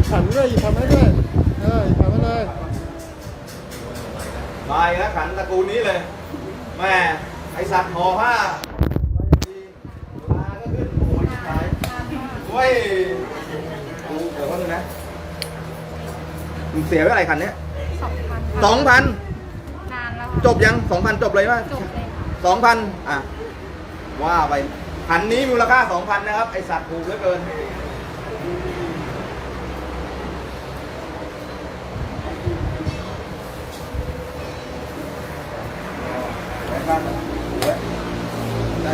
อีกขันด้วยอีกขันไว้ด้วยเอออีกขันไว้เลยมาอีกแล้วขันตระกูลนี้เลยแม่ไอสัตว์ห่อผ้าลาก็ขึ้นโอ้ยตายเว้ยดูเดี๋ยวก่อนนึงนะมึงเสียไว้อะไรคันเนี้ยสองพันสองพันนานแล้วจบยังสองพันจบเลยป่ะจบเลยค่ะสองพันอะว่าไปคันนี้มูลค่าสองพันนะครับ ไอสัตว์ถูกเหลือเกิน ไว้ข้างไว้ได้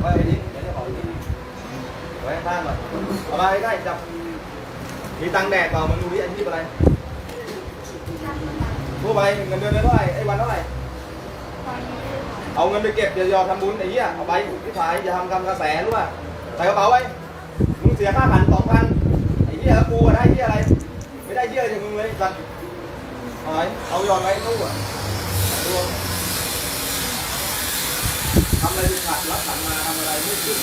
ไว้ไอ้นี่เดี๋ยวจะขออีกทีไว้ข้างก่อนเอามาใกล้ๆจับมีตังแดกเปล่ามึงดูดิอาชีพอะไรทั่วไปเงินเดือนเดือนเท่าไหร่ไอ้วันเท่าไหร่ตอนนี้เอาเงินไปเก็บอย่ายอมทำบุญไอ้เหี้ยเอาไปที่ขายอย่าทำกำกระแสรู้ป่ะใส่กระเป๋าไว้มึงเสียค่าผันสองพันไอ้เหี้ยกูอะได้เหี้ยอะไร ไม่ได้เหี้ยอะไรจากมึงเลยสัตว์ เอาไว้เอายอมไว้ตู้อะดูทำอะไรผิดขัดรับขันมาทำอะไรไม่ขึ้น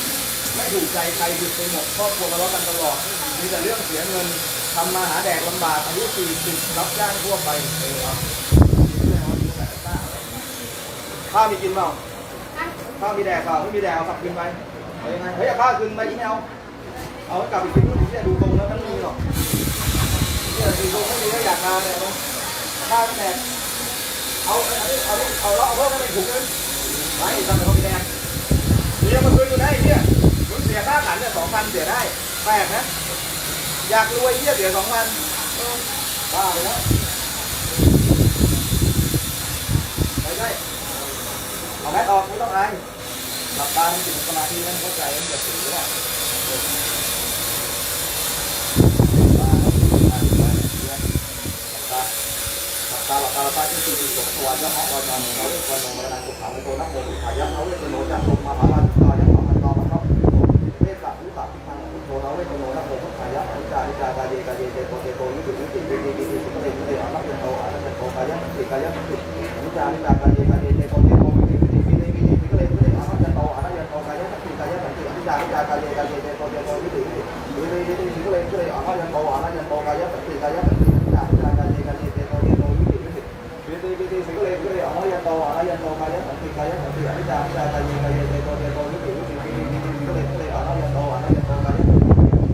ไม่ถูกใจใครผิดไปหมดครอบครัวทะเลาะกันตลอด มีแต่เรื่องเสียเงินทำมาหาแดกลำบากอายุสี่สิบรับจ้างทั่วไปเออเอาข้าวมีกินเปล่าข้าวมีแดกเปล่าไม่มีแดกเอากลับคืนไปเอายังไงเฮ้ยเอาข้าวคืนไปยี่ไม่เอาเอาให้กลับไปกินนู่นที่ดูตรงแล้วมันไม่มีหรอกเนี่ยดูตรงไม่มีก็อยากมาเนี่ยเอา ข้าวไม่แดกเอาเอาเอาเอาเอาเอาเพิ่มให้มันถูกเลยไปทำไมเขาไม่แดกเรียกมาคืนอยู่ได้เนี่ยมึงเสียค่าขันเนี่ยสองพันเสียได้แปลกนะอยากรวยเหี้ยเสียสองพันบ้าไปแล้วไปได้เอาแมสออกไม่ต้องอายหลับตาทำจิตสมาธินั่นเข้าใจมันจะตื่อเปล่าหลับ ตาตาที่สี่สิบสองตัวยักษ์หอนอนเขาเรียกวันนงมรณะสุขาในตัวนักโมสุขายะเขาเรียกโนจักรมาหาวันตายักษ์มันนอนมันเขาเทศะวิสัทธิทางอุทโทเราเรียกโนนักโมสุขายะอนิจานิจากาเยกาเยเตโตเตโตยุติยุติวิติวิติสุขเตสุขเตอนักเตโตอานักเตโตกายะสิกายะสิอนิจานิจากาเยกาเยเตโตเตโตวิติวิติวิติวิติสุขเตสุขเตอนัตโตอานักเตโตกายะสิกายะสิอนิจานิจากาเยกาเยเตโตเตโตวิติวิติวิติวิติสุขเตสุขเตอนัตโตอานักเตโตกายะสิกายะสิ วิธีวิธีสิกเลสิกเลอรยันโตอรยันโตกายะสันติกายะสันติอนิจจานิจจากายกายเตโตเตโตวิธีวิธีวิธีวิธีสิกเลสิกเลอรยันโตอรยันโตกายสันติ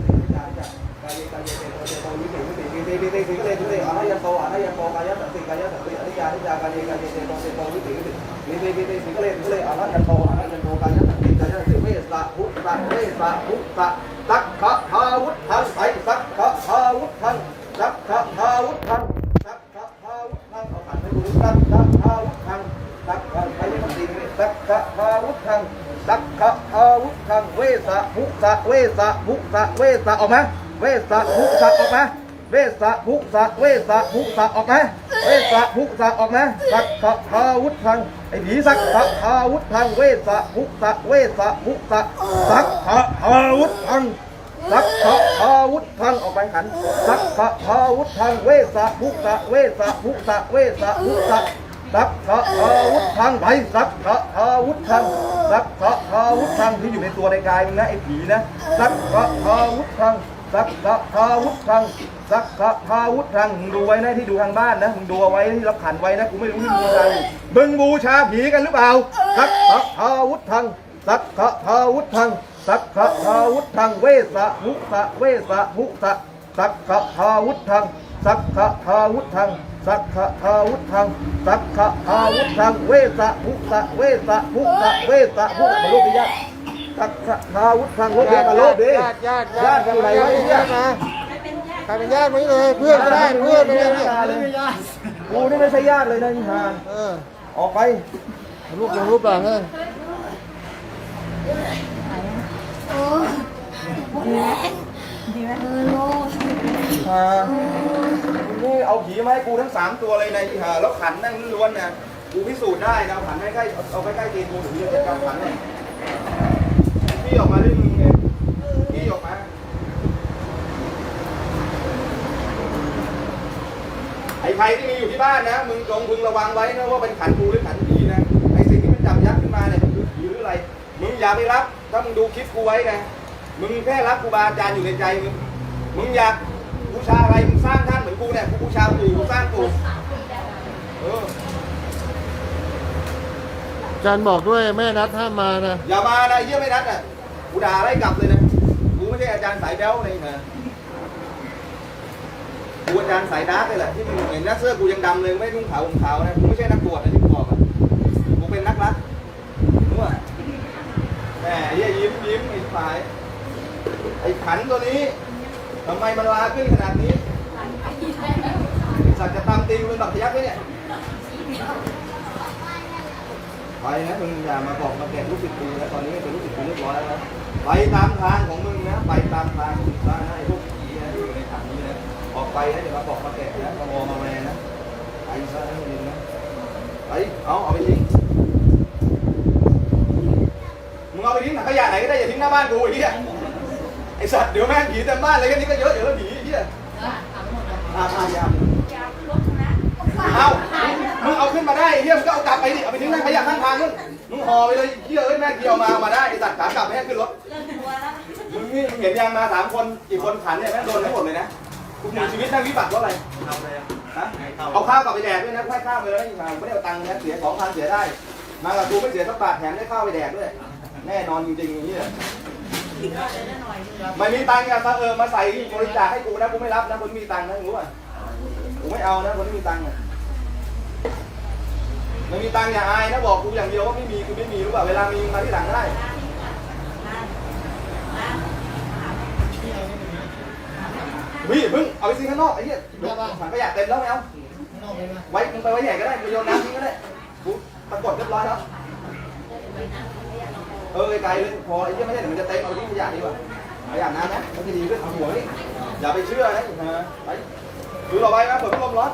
อนิจจานิจจากายกายเตโตเตโตวิธีวิธีวิธีวิธีสิกเลสิกเลอรยันโตอรยันโตกายะสันติกายะสันติอนิจจานิจจากายกายเตโตเตโตวิธีวิธีวิธีวิธีสิกเลสิกเลอรยันโตอรยันโตกายะสันติกายะสันติเวสละภุตะเวสละภุตะสักขะทาวุธังไอสักขะทาวุธังสักขะทาวุธัง สักขะทาวุธังเอาขันไปดูสักขะทาวุธังสักขะใครไม่ต้องตี สักขะทาวุธังสักขะทาวุธังเวสะภุสะเวสะภุสะเวสะออกมาเวสะภุสะออกมาเวสะภุสะเวสะภุสะออกมาเวสะภุสะออกมาสักขะทาวุธังไอ้ผีสักขะทาวุธังเวสะภุสะเวสะภุสะสักขะทาวุธังสักขะทาวุธังออกไปขันสักขะทาวุธังเวสะภุสะเวสะภุสะเวสะภุสะ สักขะทาวุธังไปสักขะทาวุธังสักขะทาวุธังที่อยู่ในตัวในกายมึงนะไอ้ผีนะสักขะทาวุธังสักขะทาวุธังสักขะทาวุธังมึงดูไว้นะที่ดูทางบ้านนะมึงดูเอาไว้ที่รับขันไว้นะกูไม่รู้ที่มึงอยู่มึงบูชาผีกันหรือเปล่าสักขะทาวุธังสักขะทาวุธังสักขะทาวุธังเวสะมุสะเวสะมุสะสักขะทาวุธังสักขะทาวุธัง สักขะทาวุธังสักขะทาวุธังเวสะมุสะเวสะมุสะเวสะมุสะมาโลกดิยะสักขะทาวุธังโลกดิมาโลกดิญาติญาติญาติอยู่ไหนวะเหี้ยใครเป็นญาติไหมเลยเพื่อนก็ได้เพื่อนไม่ได้เนี่ยกูนี่ไม่ใช่ญาติเลยนะนี่ฮานเออออกไปรูปลงรูปหลังเลยฮา นี่เอาผีมาให้กูทั้งสามตัวเลยในที่หาแล้วขันนั่งล้วนเนี่ยกูพิสูจน์ได้นะขันใกล้เอาใกล้ๆตีนกูหรือจะจัดการขันเนี่ยพี่ออกมาด้วยมึงเองพี่ออกมาไอ้ใครที่มีอยู่ที่บ้านนะ มึงจงพึงระวังไว้นะว่าเป็นขันกูหรือขันผีนะไอ้สิ่งที่มันจับยัดขึ้นมาเนี่ยมันคือผีหรืออะไร มึงอย่าไปรับ ถ้ามึงดูคลิปกูไว้ไงมึงแค่รักครูบาอาจารย์อยู่ในใจมึงมึงอยาก บูชาอะไรมึงสร้างท่านเหมือนกูเนี่ยกูบูชาปู่กูสร้างปู่เอออาจารย์บอกด้วยแม่นัดห้ามมานะ อย่ามานะไอ้เยี่ยไม่นัดอะกูด่าไล่กลับเลยนะกูไม่ใช่อาจารย์สายแบ๊วเลยนะกูอาจารย์สายดาร์กเลยแหละที่มึงเห็นนะเสื้อกูยังดำเลยไม่นุ่งขาวห่มขาวนะกูไม่ใช่นักบวชนะที่กูบอกอะกูเป็นนักรักรู้ป่ะแหมไอ้เหี้ยยิ้มยิ้มไอ้ฝายไอ้ขันตัวนี้ ทำไมมันลาขึ้นขนาดนี้สัตว์จะตามตีกูเป็นบักพยักเนี่ยไปนะมึงอย่ามาบอกมาแกะลูกศิษย์กูนะตอนนี้เป็นลูกศิษย์กูเรียบร้อยแล้วนะไปตามทางของมึงนะไปตามทางของมึงนะไอ้พวกผีนะที่อยู่ในถังนี้นะออกไปนะเดี๋ยวมาบอกมาแกะนะมามอมาแมนะไปซะนะมึงนะไปเอาเอาไปทิ้งมึงเอาไปทิ้งถังขยะไหนก็ได้อย่าทิ้งหน้าบ้านกูไอ้เหี้ย ไอสัตว์เดี๋ยวแม่งผีเต็มบ้านเลยแค่นี้ก็เยอะเดี๋ยวแล้วผีไอ้เหี้ยอ่าอ่ายามเอามึงเอาขึ้นมาได้เฮียมึงก็เอากลับไปดิ เอาไปทิ้งในขยะข้างทางนู่นมึงห่อไปเลยเฮียเอ้ยแม่งเกี่ยวมามาได้ไอสัตว์ขากลับไม่ให้ขึ้นรถมึงนี่มึงเห็นยังมาสามคนกี่คนขันเนี่ยแม่งโดนทั้งหมดเลยนะกูมีชีวิตนั่งวิบัติเพราะอะไรฮะเอาข้าวกลับไปแดกด้วยนะให้ข้าวไปเลยไม่ได้เอาตังค์นะเสียสองพันเสียได้ มากับกูไม่เสียสักบาทแถมได้ข้าวไปแดกด้วย แน่นอนจริงๆอย่างนี้เลย ไม่มีตังค์อะเออมาใส่บริจาคให้กูนะกูไม่รับนะคนมีตังค์นะรู้ป่ะกูไม่เอานะคนมีตังค์อะไม่มีตังค์อย่าอายนะบอกกูอย่างเดียวว่าไม่มีคือไม่มีรู้ป่ะเวลามีมาที่หลังได้วิ่งพึ่งเอาไปทิ้งข้างนอกไอ้เหี้ยถังขยะเต็มแล้วไม่เอาไว้มึงไปไว้ใหญ่ก็ได้ไปโยนน้ำทิ้งก็ได้กูปรากฏเรียบร้อยแล้ว เออไกลเลยพอไอ้เหี้ยไม่ได้เดี๋ยวมันจะเต็มเอาไปทิ้งขยะดีกว่าขยะน้ำนะมันจะดีขึ้นเอาหัวนี่อย่าไปเชื่อนะไปดูต่อไปนะเปิดพัดลมร้อน